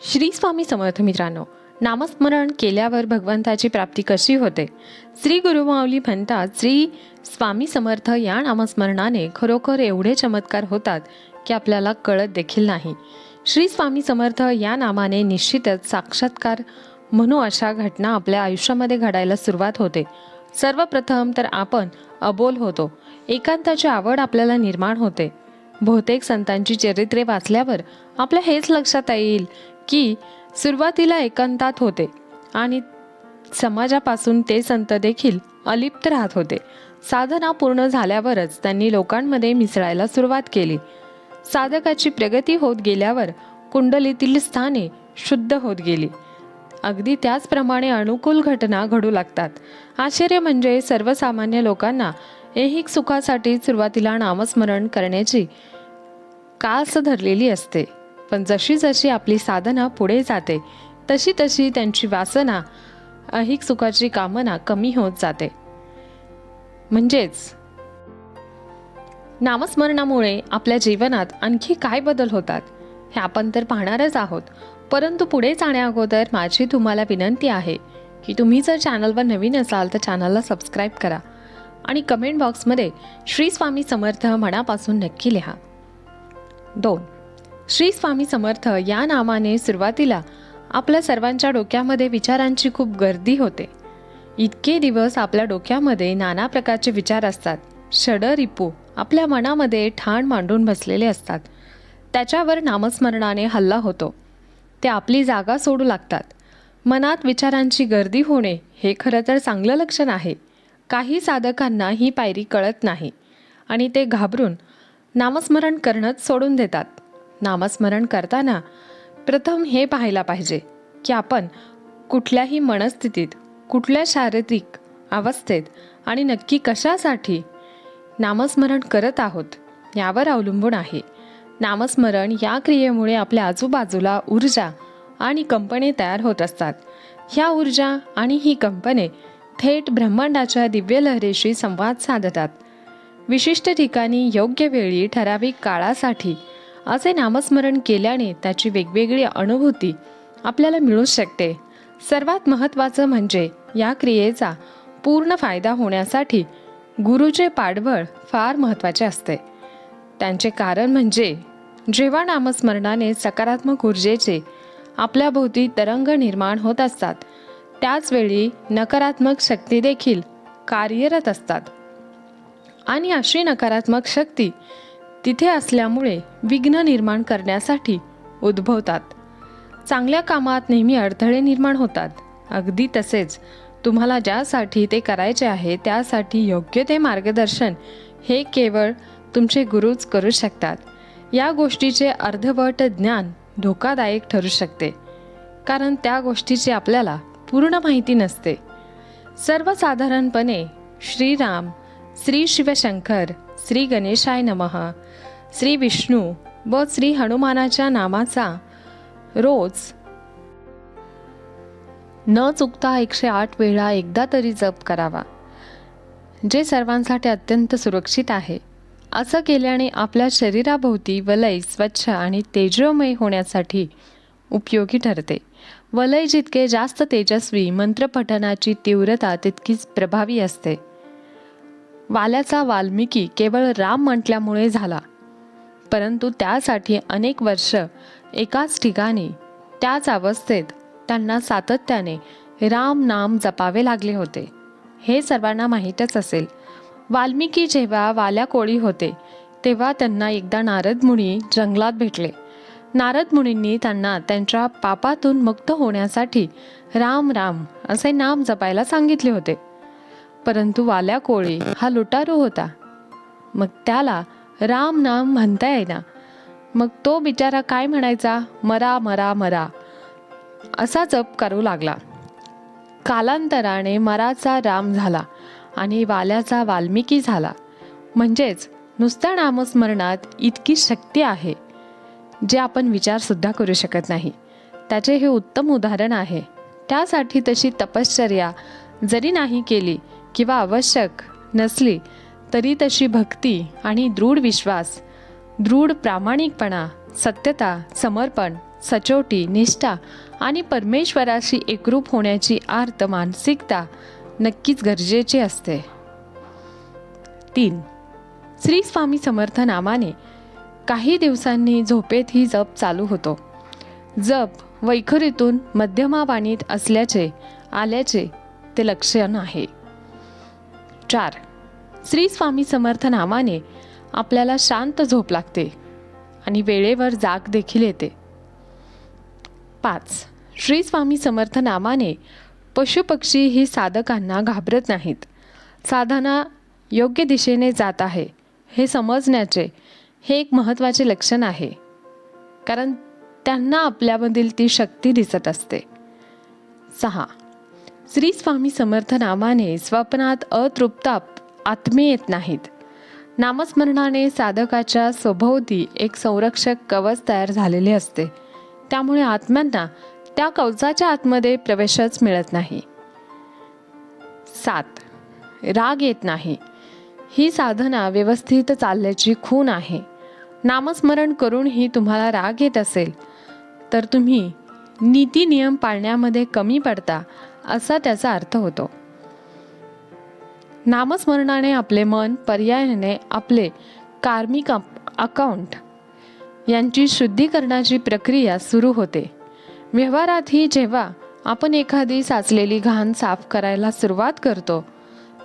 श्री स्वामी समर्थ मित्रांनो नामस्मरण केल्यावर भगवंताची प्राप्ती कशी होते? श्री गुरुमाऊली म्हणतात श्री स्वामी समर्थ या नामस्मरणाने खरोखर एवढे चमत्कार होतात की आपल्याला कळत देखील नाही. श्री स्वामी समर्थ या नामाने निश्चितच साक्षात्कार म्हणू अशा घटना आपल्या आयुष्यामध्ये घडायला सुरुवात होते. सर्वप्रथम तर आपण अबोल होतो. एकांताची आवड आपल्याला निर्माण होते. बहुतेक संतांची चरित्रे वाचल्यावर आपल्या हेच लक्षात येईल की सुरुवातीला एकांतात होते आणि समाजापासून ते संत देखील अलिप्त राहत होते. साधना पूर्ण झाल्यावरच त्यांनी लोकांमध्ये मिसळायला सुरुवात केली. साधकाची प्रगती होत गेल्यावर कुंडलीतील स्थाने शुद्ध होत गेली. अगदी त्याचप्रमाणे अनुकूल घटना घडू लागतात. आश्चर्य म्हणजे सर्वसामान्य लोकांना ऐहिक सुखासाठी सुरुवातीला नामस्मरण करण्याची कास धरलेली असते. पण जशी जशी आपली साधना पुढे जाते तशी तशी त्यांची वासना ऐहिक सुखाची कामना कमी होत जाते. म्हणजेच नामस्मरणामुळे आपल्या जीवनात आणखी काय बदल होतात हे आपण तर पाहणारच आहोत. परंतु पुढे जाण्याअगोदर माझी तुम्हाला विनंती आहे की तुम्ही जर चॅनलवर नवीन असाल तर चॅनलला सबस्क्राईब करा आणि कमेंट बॉक्समध्ये श्री स्वामी समर्थ मनापासून नक्की लिहा. दोन श्री स्वामी समर्थ या नामाने सुरुवातीला आपल्या सर्वांच्या डोक्यामध्ये विचारांची खूप गर्दी होते. इतके दिवस आपल्या डोक्यामध्ये नाना प्रकारचे विचार असतात. षड रिपू आपल्या मनामध्ये ठाण मांडून बसलेले असतात. त्याच्यावर नामस्मरणाने हल्ला होतो. ते आपली जागा सोडू लागतात. मनात विचारांची गर्दी होणे हे खरं तर चांगलं लक्षण आहे. काही साधकांना ही पायरी कळत नाही आणि ते घाबरून नामस्मरण करणंच सोडून देतात. नामस्मरण करताना प्रथम हे पाहायला पाहिजे की आपण कुठल्याही मनस्थितीत कुठल्या शारीरिक अवस्थेत आणि नक्की कशासाठी नामस्मरण करत आहोत यावर अवलंबून आहे. नामस्मरण या क्रियेमुळे आपल्या आजूबाजूला ऊर्जा आणि कंपने तयार होत असतात. ह्या ऊर्जा आणि ही कंपने थेट ब्रह्मांडाच्या दिव्य लहरीशी संवाद साधतात. विशिष्ट ठिकाणी योग्य वेळी ठराविक काळासाठी असे नामस्मरण केल्याने त्याची वेगवेगळी अनुभूती आपल्याला मिळू शकते. सर्वात महत्त्वाचं म्हणजे या क्रियेचा पूर्ण फायदा होण्यासाठी गुरुचे पाठबळ फार महत्त्वाचे असते. त्यांचे कारण म्हणजे जेव्हा नामस्मरणाने सकारात्मक ऊर्जेचे आपल्या भोवती तरंग निर्माण होत असतात त्याचवेळी नकारात्मक शक्ती देखील कार्यरत असतात. आणि अशी नकारात्मक शक्ती तिथे असल्यामुळे विघ्न निर्माण करण्यासाठी उद्भवतात. चांगल्या कामात नेहमी अडथळे निर्माण होतात. अगदी तसेच तुम्हाला ज्यासाठी ते करायचे आहे त्यासाठी योग्य ते मार्गदर्शन हे केवळ तुमचे गुरुच करू शकतात. या गोष्टीचे अर्धवट ज्ञान धोकादायक ठरू शकते कारण त्या गोष्टीची आपल्याला पूर्ण माहिती नसते. सर्वसाधारणपणे श्रीराम श्री शिवशंकर श्री गणेशाय नमः. श्री विष्णू व श्री हनुमानाच्या नामाचा रोज न चुकता एकशे आठ वेळा एकदा तरी जप करावा जे सर्वांसाठी अत्यंत सुरक्षित आहे. असं केल्याने आपल्या शरीराभोवती वलय स्वच्छ आणि तेजोमय होण्यासाठी उपयोगी ठरते. वलय जितके जास्त तेजस्वी मंत्रपठनाची तीव्रता तितकीच प्रभावी असते. वाल्याचा वाल्मिकी केवळ राम म्हटल्यामुळे झाला. परंतु त्यासाठी अनेक वर्ष एकाच ठिकाणी त्याच अवस्थेत त्यांना सातत्याने राम नाम जपावे लागले होते. हे सर्वांना माहीतच असेल. वाल्मिकी जेव्हा वाल्या कोळी होते तेव्हा त्यांना एकदा नारद मुनी जंगलात भेटले. नारद मुनींनी त्यांना त्यांच्या पापातून मुक्त होण्यासाठी राम राम असे नाम जपायला सांगितले होते. परंतु वाल्या कोळी हा लुटारू होता. मग त्याला राम नाम म्हणता येईना. मग तो बिचारा काय म्हणायचा? मरा मरा मरा. असा जप करू लागला. कालांतराने मराचा राम झाला आणि वाल्याचा वाल्मिकी झाला. म्हणजेच नुसत्या नामस्मरणात इतकी शक्ती आहे जे आपण विचारसुद्धा करू शकत नाही. त्याचे हे उत्तम उदाहरण आहे. त्यासाठी तशी तपश्चर्या जरी नाही केली किंवा आवश्यक नसली तरी तशी भक्ती आणि दृढ विश्वास दृढ प्रामाणिकपणा सत्यता समर्पण सचोटी निष्ठा आणि परमेश्वराशी एकरूप होण्याची आर्त मानसिकता नक्कीच गरजेची असते. तीन श्री स्वामी समर्थ नामाने काही दिवसांनी झोपेत ही जप चालू होतो. जप वैखरीतून मध्यमावाणीत असल्याचे आल्याचे ते लक्षण आहे. चार. श्री स्वामी समर्थ नामाने आपल्याला शांत झोप लागते आणि वेळेवर जाग देखील येते. पाच. श्री स्वामी समर्थ नामाने पशुपक्षी ही साधकांना घाबरत नाहीत. साधना योग्य दिशेने जात आहे हे समजण्याचे हे एक महत्त्वाचे लक्षण आहे. कारण त्यांना आपल्यामधील ती शक्ती दिसत असते. सहा. श्री स्वामी समर्थ नामाने स्वप्नात अतृप्त आत्मे येत नाहीत. नामस्मरणाने साधकाच्या सभोवती एक संरक्षक कवच तयार झालेले असते. त्यामुळे आत्म्यांना त्या कवचाच्या आतमध्ये प्रवेशच मिळत नाही. सात. राग येत नाही. ही साधना व्यवस्थित चालल्याची खून आहे. नामस्मरण करूनही तुम्हाला राग येत असेल तर तुम्ही नीती नियम पाळण्यामध्ये कमी पडता असा त्याचा अर्थ होतो. नामस्मरणाने आपले मन पर्यायाने आपले कार्मिक अकाउंट यांची शुद्धीकरणाची प्रक्रिया सुरू होते. व्यवहारातही जेव्हा आपण एखादी साचलेली घाण साफ करायला सुरुवात करतो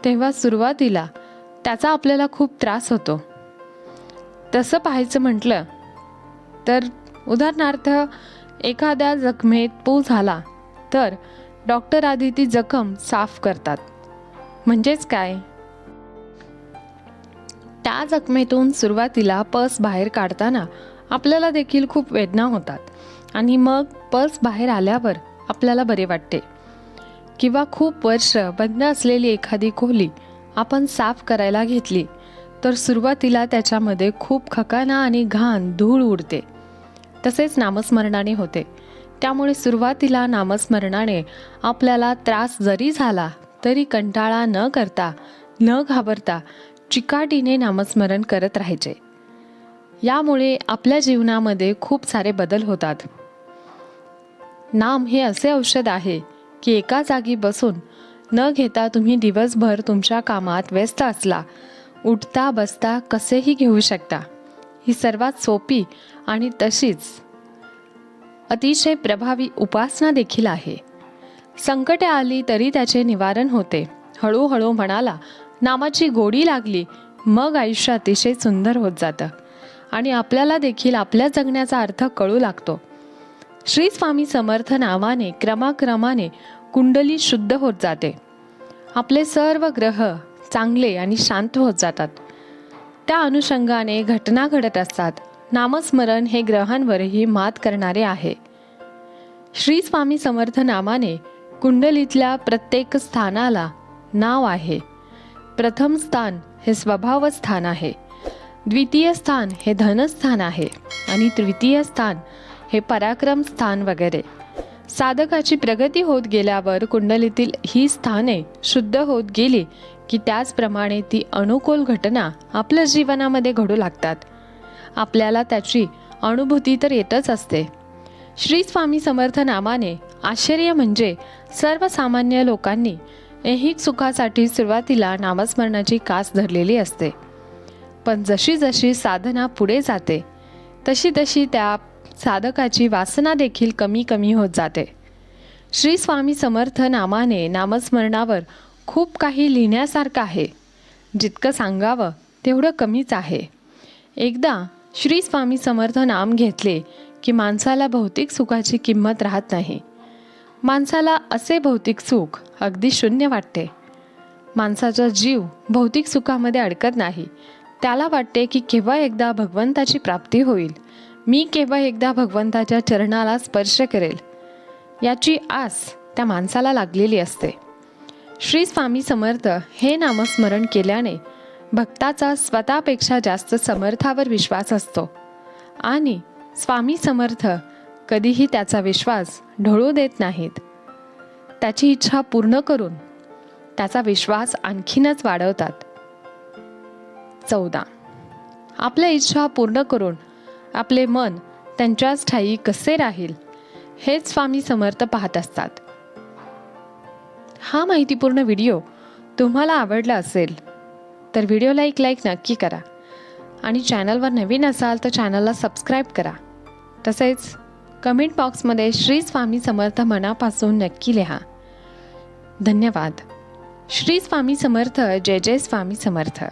तेव्हा सुरुवातीला त्याचा आपल्याला खूप त्रास होतो. तसं पाहायचं म्हटलं तर उदाहरणार्थ एखाद्या जखमेत पू झाला तर डॉक्टर आधी ती जखम साफ करतात. म्हणजेच काय? त्या जखमेतून सुरुवातीला पस बाहेर काढताना आपल्याला देखील खूप वेदना होतात. आणि मग पस बाहेर आल्यावर आपल्याला बरे वाटते. किंवा खूप वर्ष बंद असलेली एखादी खोली आपण साफ करायला घेतली तर सुरुवातीला त्याच्यामध्ये खूप खकाना आणि घाण धूळ उडते. तसेच नामस्मरणाने होते. त्यामुळे सुरुवातीला नामस्मरणाने आपल्याला त्रास जरी झाला तरी कंटाळा न करता न घाबरता चिकाटीने नामस्मरण करत राहायचे. यामुळे आपल्या जीवनामध्ये खूप सारे बदल होतात. नाम हे असे औषध आहे की एका जागी बसून न घेता तुम्ही दिवसभर तुमच्या कामात व्यस्त असला उठता बसता कसेही घेऊ शकता. ही सर्वात सोपी आणि तशीच अतिशय प्रभावी उपासना देखील आहे. संकटे आली तरी त्याचे निवारण होते. हळूहळू म्हणाला नामाची गोडी लागली मग आयुष्य अतिशय सुंदर होत जातं. आणि आपल्याला देखील आपल्या जगण्याचा अर्थ कळू लागतो. श्री स्वामी समर्थ नावाने क्रमाक्रमाने कुंडली शुद्ध होत जाते. आपले सर्व ग्रह चांगले आणि शांत होत जातात. त्या अनुषंगाने घटना घडत असतात. नामस्मरण हे ग्रहांवरही मात करणारे आहे. श्री स्वामी समर्थ नामाने कुंडलीतल्या प्रत्येक स्थानाला नाव आहे. प्रथम स्थान हे स्वभाव स्थान आहे. द्वितीय स्थान हे धनस्थान आहे. आणि तृतीय स्थान हे पराक्रम स्थान वगैरे. साधकाची प्रगती होत गेल्यावर कुंडलीतील ही स्थाने शुद्ध होत गेली की त्याचप्रमाणे ती अनुकूल घटना आपल्या जीवनामध्ये घडू लागतात. आपल्याला त्याची अनुभूती तर येतच असते. श्री स्वामी समर्थ नामाने आश्चर्य म्हणजे सर्वसामान्य लोकांनी ऐहिक सुखासाठी सुरुवातीला नामस्मरणाची कास धरलेली असते. पण जशी जशी साधना पुढे जाते तशी तशी त्या साधकाची वासना देखील कमी कमी होत जाते. श्री स्वामी समर्थ नामाने नामस्मरणावर खूप काही लिहिण्यासारखं आहे. जितकं सांगावं तेवढं कमीच आहे. एकदा श्री स्वामी समर्थ नाम घेतले की माणसाला भौतिक सुखाची किंमत राहत नाही. माणसाला असे भौतिक सुख अगदी शून्य वाटते. माणसाचा जीव भौतिक सुखामध्ये अडकत नाही. त्याला वाटते की केव्हा एकदा भगवंताची प्राप्ती होईल. मी केव्हा एकदा भगवंताच्या चरणाला स्पर्श करेल. याची आस त्या माणसाला लागलेली असते. श्री स्वामी समर्थ हे नामस्मरण केल्याने भक्ताचा स्वतःपेक्षा जास्त समर्थावर विश्वास असतो. आणि स्वामी समर्थ कधीही त्याचा विश्वास ढळू देत नाहीत. त्याची इच्छा पूर्ण करून त्याचा विश्वास आणखीनच वाढवतात. चौदा. आपल्या इच्छा पूर्ण करून आपले मन त्यांच्याच ठाई कसे राहील हेच स्वामी समर्थ पाहत असतात. हा माहितीपूर्ण व्हिडिओ तुम्हाला आवडला असेल तर व्हिडिओला एक लाईक नक्की करा. आणि चॅनलवर नवीन असाल तर चॅनलला सबस्क्राईब करा. तसेच कमेंट बॉक्समध्ये श्री स्वामी समर्थ मनापासून नक्की लिहा. धन्यवाद. श्री स्वामी समर्थ जय जय स्वामी समर्थ.